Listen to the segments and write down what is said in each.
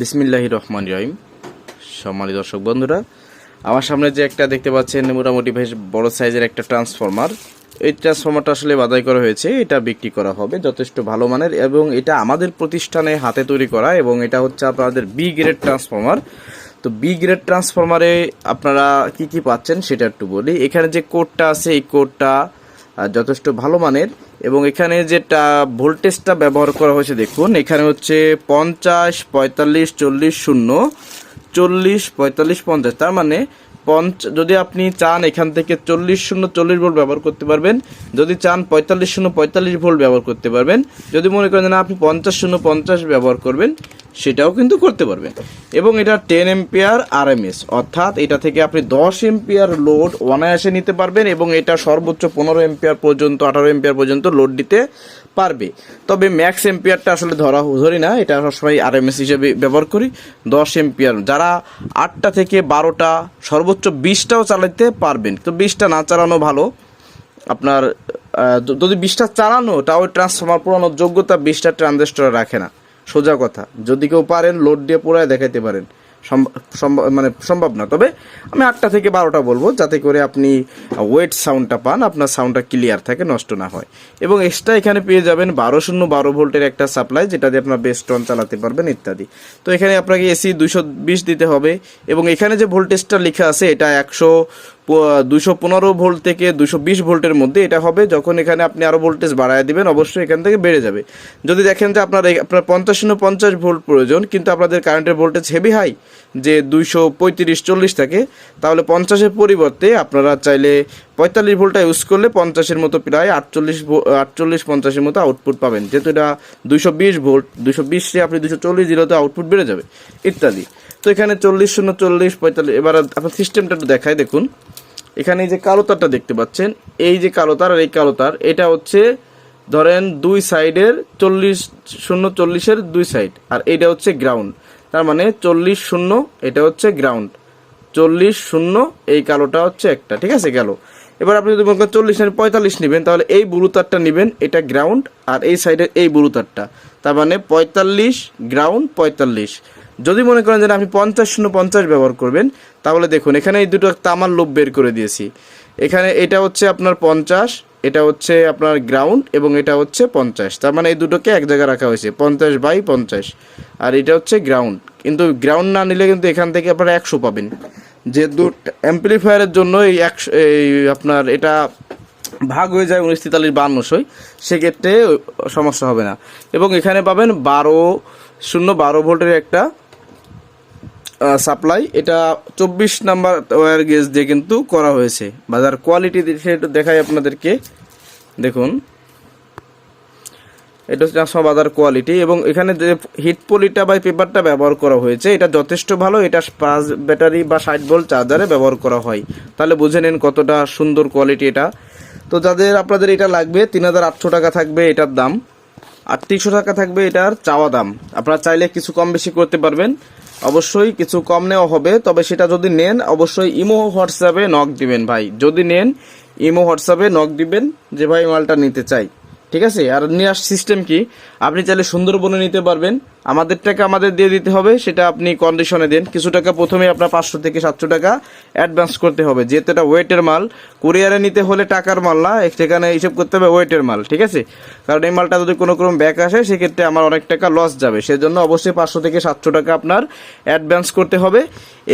বিসমিল্লাহ রহমান রহিম। সম্মানিত দর্শক বন্ধুরা, আমার সামনে যে একটা দেখতে পাচ্ছেন, মোটামুটি বেশ বড় সাইজের একটা ট্রান্সফরমার। এই ট্রান্সফরমারটা আসলে বাধাই করা হয়েছে, এটা বিক্রি করা হবে যথেষ্ট ভালো মানের এবং এটা আমাদের প্রতিষ্ঠানে হাতে তৈরি করা এবং এটা হচ্ছে আপনাদের বি গ্রেড ট্রান্সফরমার। তো বি গ্রেড ট্রান্সফরমারে আপনারা কি কি পাচ্ছেন সেটা একটু বলি। এখানে যে কোডটা আছে, এই কোডটা যথেষ্ট ভালো মানের। এবং এখানে যেটা ভোল্টেজটা ব্যবহার করা হয়েছে, দেখুন, এখানে হচ্ছে পঞ্চাশ, পঁয়তাল্লিশ, চল্লিশ, শূন্য, চল্লিশ, পঁয়তাল্লিশ, পঞ্চাশ, তার মানে পঞ্চ, যদি আপনি চান এখান থেকে চল্লিশ, শূন্য, চল্লিশ ভোল্ট ব্যবহার করতে পারবেন, যদি চান পঁয়তাল্লিশ, শূন্য, পঁয়তাল্লিশ ভোল্ট ব্যবহার করতে পারবেন, যদি মনে করেন আপনি পঞ্চাশ, শূন্য, পঞ্চাশ ব্যবহার করবেন সেটাও কিন্তু করতে পারবেন এবং এটা টেন এম্পিয়ার আরএমএস অর্থাৎ এটা থেকে আপনি দশ এম্পিয়ার লোড অনায়াসে নিতে পারবেন এবং এটা সর্বোচ্চ পনেরো এম্পিয়ার পর্যন্ত, আঠারো এম্পিয়ার পর্যন্ত লোড দিতে পারবে। তবে ম্যাক্স এম্পিয়ারটা আসলে ধরা ধরি না, এটা সবসময় আর এম এস হিসেবে ব্যবহার করি। দশ এম্পিয়ার যারা আটটা থেকে বারোটা, সর্বোচ্চ বিশটাও চালাতে পারবেন। তো বিশটা না চালানো ভালো। আপনার যদি বিশটা চালানো, তাও ট্রান্সফর্মার পুরানোর যোগ্যতা বিশটা ট্রানজিস্টর রাখে না। সোজা কথা। যদি কেউ পারেন, লোড দিয়ে পুরায় দেখাইতে পারেন। মানে সম্ভব না। তবে আমি আটটা থেকে বারোটা বলব, যাতে করে আপনি ওয়েট সাউন্ডটা পান, আপনার সাউন্ডটা ক্লিয়ার থাকে, নষ্ট না হয়। এবং এক্সট্রা এখানে পেয়ে যাবেন বারো শূন্য বারো ভোল্টের একটা সাপ্লাই যেটা দিয়ে আপনার বেস্ট টন চালাতে পারবেন, ইত্যাদি। তো এখানে আপনাকে এসি দুশো বিশ দিতে হবে। এবং এখানে যে ভোল্টেজটা লেখা আছে, এটা একশো দুশো পনেরো ভোল্ট থেকে দুশো বিশ ভোল্টের মধ্যে এটা হবে, যখন এখানে আপনি আরও ভোল্টেজ বাড়ায় দেবেন, অবশ্যই এখান থেকে বেড়ে যাবে। যদি দেখেন যে আপনার আপনার পঞ্চাশ শূন্য পঞ্চাশ ভোল্ট প্রয়োজন, কিন্তু আপনাদের কারেন্টের ভোল্টেজ হেভি হাই যে দুইশো পঁয়ত্রিশ চল্লিশ থাকে, তাহলে পঞ্চাশের পরিবর্তে আপনারা চাইলে পঁয়তাল্লিশ ভোল্টটা ইউজ করলে পঞ্চাশের মতো প্রায় আটচল্লিশ আটচল্লিশ পঞ্চাশের মতো আউটপুট পাবেন। যেহেতু এটা দুইশো বিশ ভোল্ট, দুইশো বিশে আপনি দুশো চল্লিশ দিলেও আউটপুট বেড়ে যাবে, ইত্যাদি। তো এখানে চল্লিশ শূন্য চল্লিশ, পঁয়তাল্লিশ, এবার আপনার সিস্টেমটা একটু দেখায় দেখুন। এখানে এই যে কালো তারটা দেখতে পাচ্ছেন, এই যে কালো তার আর এই কালো তার, এটা হচ্ছে ধরেন দুই সাইডের চল্লিশ শূন্য চল্লিশের দুই সাইড, আর এটা হচ্ছে গ্রাউন্ড তার মানে চল্লিশ শূন্য, এটা হচ্ছে গ্রাউন্ড চল্লিশ শূন্য, এই কালোটা হচ্ছে একটা, ঠিক আছে, গেল। এবার আপনি যদি মনে করেন চল্লিশ না পঁয়তাল্লিশ নেবেন, তাহলে এই ব্লু তারটা নেবেন, এটা গ্রাউন্ড আর এই সাইডের এই ব্লু তারটা তার মানে পঁয়তাল্লিশ গ্রাউন্ড পঁয়তাল্লিশ। যদি মনে করেন যে আপনি পঞ্চাশ শূন্য পঞ্চাশ ব্যবহার করবেন, তাহলে দেখুন, এখানে এই দুটো তামার লোভ বের করে দিয়েছি। এখানে এটা হচ্ছে আপনার পঞ্চাশ, এটা হচ্ছে আপনার গ্রাউন্ড এবং এটা হচ্ছে পঞ্চাশ। তার মানে এই দুটোকে এক জায়গায় রাখা হয়েছে, পঞ্চাশ বাই পঞ্চাশ। আর এটা হচ্ছে গ্রাউন্ড কিন্তু গ্রাউন্ড না নিলে কিন্তু এখান থেকে আপনারা একশো পাবেন। যে দুট অ্যাম্পলিফায়ারের জন্য এই একশো এই আপনার এটা ভাগ হয়ে যায় উনিশ তেতাল্লিশ বান্নশোই সেক্ষেত্রে সমস্যা হবে না। এবং এখানে পাবেন বারো শূন্য বারো ভোল্টের একটা সাপ্লাই এটা চব্বিশ নাম্বার ওয়্যার গেজ দিয়ে কিন্তু করা হয়েছে। বাজার কোয়ালিটি একটু দেখাই আপনাদেরকে। দেখুন। এটা হচ্ছে ট্রান্সফার বাজার কোয়ালিটি এবং এখানে যে হিট পলিটা বা পেপারটা ব্যবহার করা হয়েছে, এটা যথেষ্ট ভালো। এটা পাঁচ ব্যাটারি বা ষাট ভোল্ট চার্জারে ব্যবহার করা হয়। তাহলে বুঝে নিন কতটা সুন্দর কোয়ালিটি এটা। তো যাদের আপনাদের এটা লাগবে, তিন হাজার আটশো টাকা থাকবে এটার দাম। আর তিনশো টাকা থাকবে এটার চাওয়া দাম। আপনারা চাইলে কিছু কম বেশি করতে পারবেন। অবশ্যই কিছু কম নেওয়া হবে, তবে সেটা যদি নেন, অবশ্যই ইমো হোয়াটসঅ্যাপে নক দিবেন ভাই। যদি নেন, ইমো হোয়াটসঅ্যাপে নক দিবেন যে ভাই মালটা নিতে চাই। ঠিক আছে? আর নেওয়ার সিস্টেম কি? আপনি চাইলে সুন্দরবনে নিতে পারবেন। আমাদের টাকা আমাদের দিয়ে দিতে হবে, সেটা আপনি কন্ডিশনে দেন। কিছু টাকা প্রথমে আপনার পাঁচশো থেকে সাতশো টাকা অ্যাডভান্স করতে হবে। যেহেতু এটা ওয়েটের মাল কুরিয়ারে নিতে হলে টাকার মাল না সেখানে হিসেব করতে হবে ওয়েটের মাল, ঠিক আছে? কারণ এই মালটা যদি কোনো কোনো ব্যাক আসে, সেক্ষেত্রে আমার অনেক টাকা লস যাবে। সেজন্য অবশ্যই পাঁচশো থেকে সাতশো টাকা আপনার অ্যাডভান্স করতে হবে।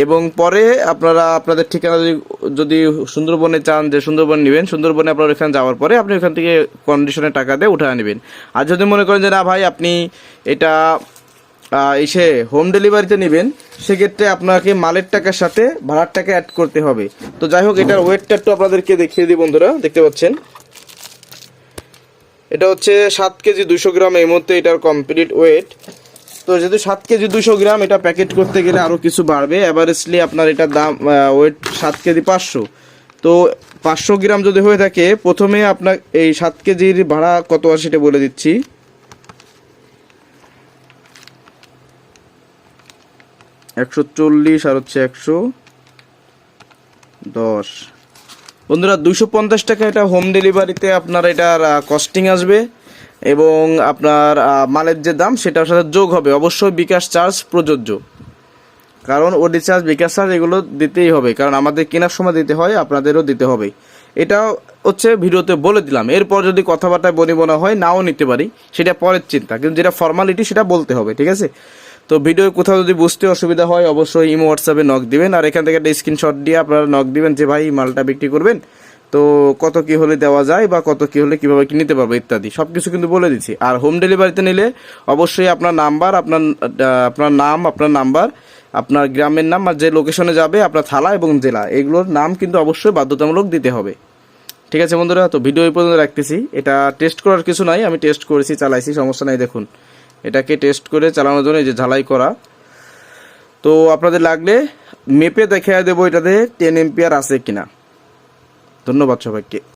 এবং পরে আপনারা, আপনাদের ঠিকানা যদি যদি সুন্দরবনে চান যে সুন্দরবন নেবেন, সুন্দরবনে আপনার ওখানে যাওয়ার পরে আপনি ওখান থেকে কন্ডিশনে টাকা দিয়ে উঠে নেবেন। আর যদি মনে করেন যে, না ভাই, আপনি এটা এসে হোম ডেলিভারিতে নেবেন, সেক্ষেত্রে আপনাকে মালের টাকার সাথে ভাড়ার টাকা অ্যাড করতে হবে। তো যাই হোক, এটার ওয়েটটা একটু আপনাদেরকে দেখিয়ে দিই বন্ধুরা, দেখতে পাচ্ছেন। এটা হচ্ছে সাত কেজি দুশো গ্রাম, এই মুহূর্তে এটার কমপ্লিট ওয়েট তো যেহেতু সাত কেজি দুশো গ্রাম, এটা প্যাকেট করতে গেলে আরও কিছু বাড়বে। অ্যাভারেজলি আপনার এটার দাম ওয়েট সাত কেজি পাঁচশো। তো পাঁচশো গ্রাম যদি হয়ে থাকে, প্রথমে আপনার এই সাত কেজির ভাড়া কত আছে সেটা বলে দিচ্ছি। একশো চল্লিশ আর হচ্ছে একশো দশ। বন্ধুরা দুশো পঞ্চাশ টাকা এটা হোম ডেলিভারিতে আপনার এটার কস্টিং আসবে এবং আপনার মালের যে দাম সেটার সাথে যোগ হবে। অবশ্যই বিকাশ চার্জ প্রযোজ্য। কারণ ওডি চার্জ বিকাশ চার্জ এগুলো দিতেই হবে। কারণ আমাদের কেনার সময় দিতে হয়, আপনাদেরও দিতে হবে। এটা হচ্ছে ভিডিওতে বলে দিলাম। এরপর যদি কথাবার্তায় বনিবনা হয়, নাও নিতে পারি। সেটা পরের চিন্তা। কিন্তু যেটা ফর্মালিটি সেটা বলতে হবে, ঠিক আছে? তো ভিডিও কোথাও যদি বুঝতে অসুবিধা হয়, অবশ্যই ইমো হোয়াটসঅ্যাপে নক দিবেন। আর এখান থেকে একটা স্ক্রিনশট দিয়ে আপনারা নক দিবেন যে, ভাই, মালটা বিক্রি করবেন। তো কত কি হলে দেওয়া যায় বা কত কি হলে কীভাবে কি নিতে পারব? ইত্যাদি। সব কিছু কিন্তু বলে দিচ্ছি। আর হোম ডেলিভারিতে নিলে অবশ্যই আপনার নাম্বার আপনার আপনার নাম, আপনার নাম্বার আপনার গ্রামের নাম আর যে লোকেশনে যাবে, আপনার থালা এবং জেলা, এগুলোর নাম কিন্তু অবশ্যই বাধ্যতামূলক দিতে হবে। ঠিক আছে বন্ধুরা? তো ভিডিও এই পর্যন্ত রাখতেছি। এটা টেস্ট করার কিছু নাই, আমি টেস্ট করেছি, চালাইছি, সমস্যা নাই, দেখুন। এটাকে টেস্ট করে চালানোর জন্য এই যে ঝালাই করা। তো আপনাদের লাগলে মেপে দেখে দেবো এটাতে টেন এম্পিয়ার আছে কিনা। ধন্যবাদ সবাইকে।